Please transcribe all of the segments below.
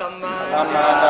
သမ္မာသမ္မာတာသ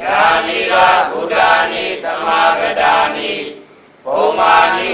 ယာနိရာဘုဒ္ဓနိသမဂဒာနိဘုမာနိ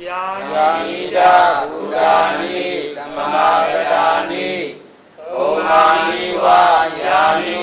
ယာမိတာဘုဒ္ဓာနိသမမာကတာနိဩမာနိဝါယာမိ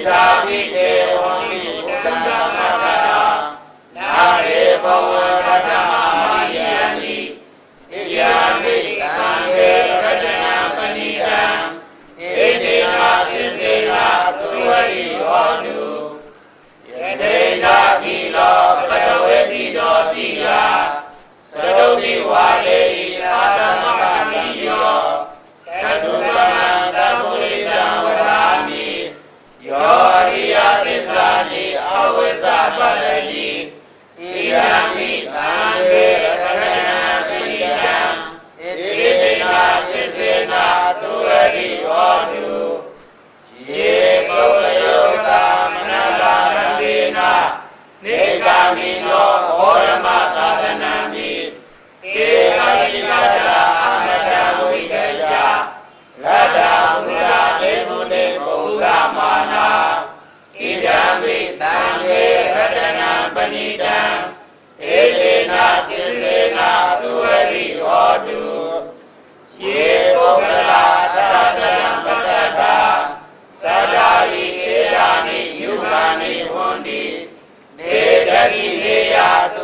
विशामि နေကာမိနောဘောရမသာသနာမိကေအတိကတာအမတဝိကယလတ္တာဘုရားတေဘုနေဘုရားမာနာဣဒံမိတံေရတနာပဏိတံဧလေနာကိလေနာသူဝရိဟောတုယေဘုရား criado.